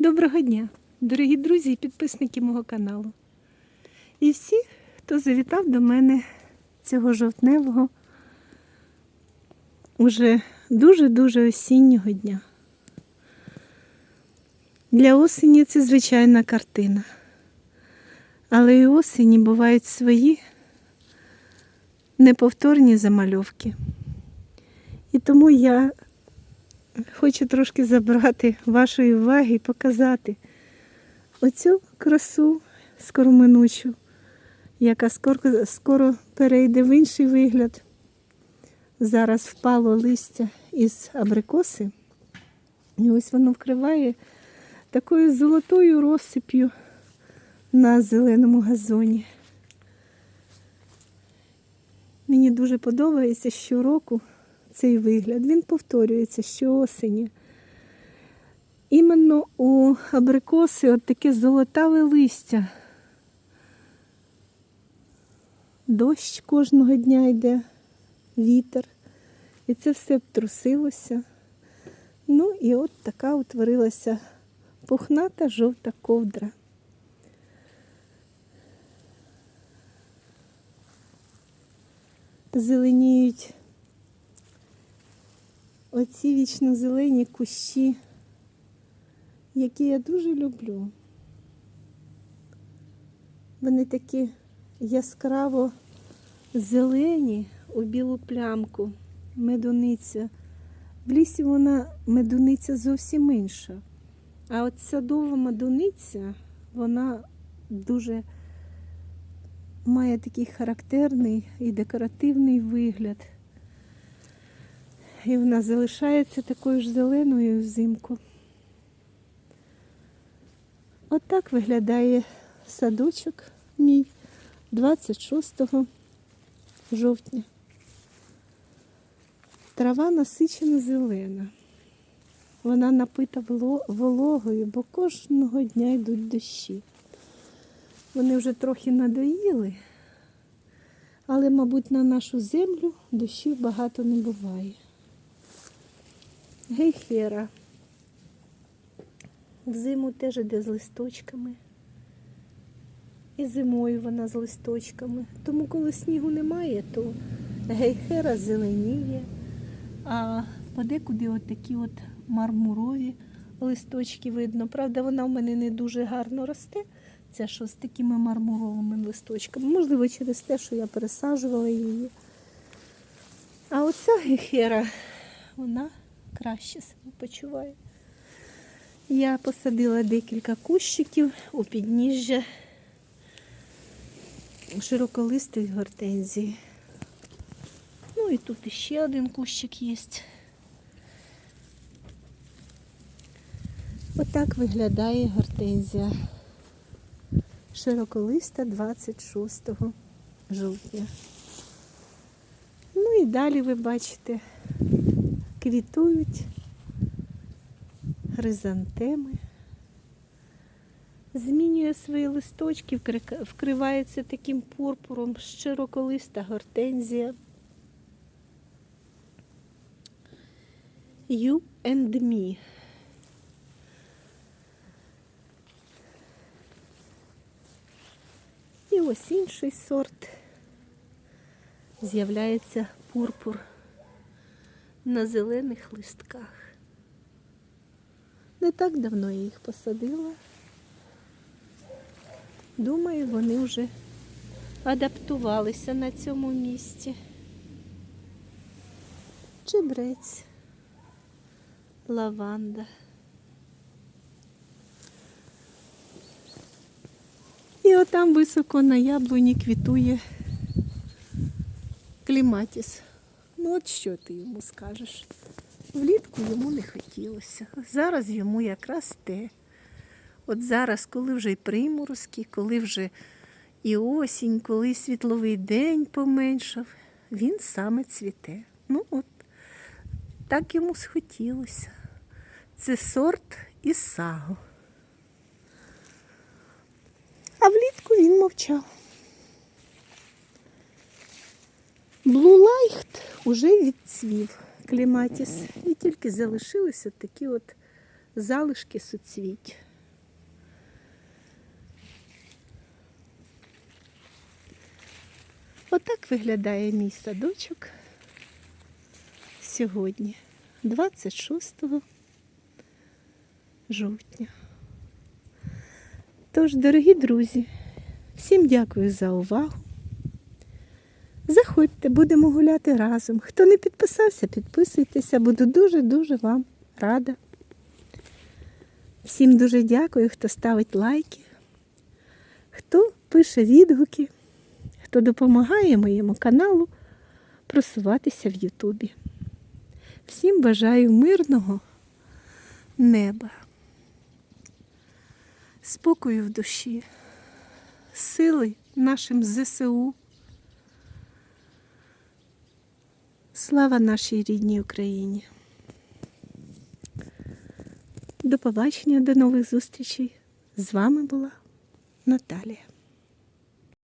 Доброго дня, дорогі друзі і підписники мого каналу. І всі, хто завітав до мене цього жовтневого, уже дуже-дуже осіннього дня. Для осені це звичайна картина. Але і осені бувають свої неповторні замальовки. І тому я хочу трошки забрати вашої уваги і показати оцю красу скороминучу, яка скоро, скоро перейде в інший вигляд. Зараз впало листя із абрикоси, і ось воно вкриває такою золотою розсип'ю на зеленому газоні. Мені дуже подобається щороку цей вигляд. Він повторюється щоосені. Іменно у абрикоси от таке золотаве листя. Дощ кожного дня йде, вітер. І це все обтрусилося. Ну і от така утворилася пухната жовта ковдра. Зеленіють оці вічно-зелені кущі, які я дуже люблю. Вони такі яскраво зелені у білу плямку, медуниця. В лісі вона медуниця зовсім інша. А от садова медуниця, вона дуже має такий характерний і декоративний вигляд. І вона залишається такою ж зеленою взимку. Отак виглядає садочок мій 26 жовтня. Трава насичено зелена. Вона напита вологою, бо кожного дня йдуть дощі. Вони вже трохи надоїли, але, мабуть, на нашу землю дощів багато не буває. Гейхера. Взиму теж іде з листочками. І зимою вона з листочками. Тому коли снігу немає, то гейхера зеленіє, а подекуди от такі от мармурові листочки видно. Правда, вона в мене не дуже гарно росте. Ця що з такими мармуровими листочками. Можливо, через те, що я пересаджувала її. А оця гейхера, вона краще себе почуває. Я посадила декілька кущиків у підніжжя широколистої гортензії. Ну і тут іще один кущик є. Отак виглядає гортензія. Широколиста 26 жовтня. Ну і далі ви бачите, квітують хризантеми. Змінює свої листочки, вкривається таким пурпуром широколиста гортензія. You and me. І ось інший сорт. З'являється пурпур на зелених листках. Не так давно я їх посадила. Думаю, вони вже адаптувалися на цьому місці. Чебрець, лаванда. І отам високо на яблуні квітує кліматіс. Ну от що ти йому скажеш? Влітку йому не хотілося. Зараз йому якраз те. От зараз, коли вже й приморозки, коли вже і осінь, коли світловий день поменшав, він саме цвіте. Ну от, так йому схотілося. Це сорт Ісаго. А влітку він мовчав. Блулайхт уже відцвів кліматіс. І тільки залишилися такі от залишки суцвіть. Отак виглядає мій садочок сьогодні, 26 жовтня. Тож, дорогі друзі, всім дякую за увагу. Заходьте, будемо гуляти разом. Хто не підписався, підписуйтеся, буду дуже-дуже вам рада. Всім дуже дякую, хто ставить лайки, хто пише відгуки, хто допомагає моєму каналу просуватися в Ютубі. Всім бажаю мирного неба, спокою в душі, сили нашим ЗСУ. Слава нашій рідній Україні. До побачення, до нових зустрічей. З вами була Наталія.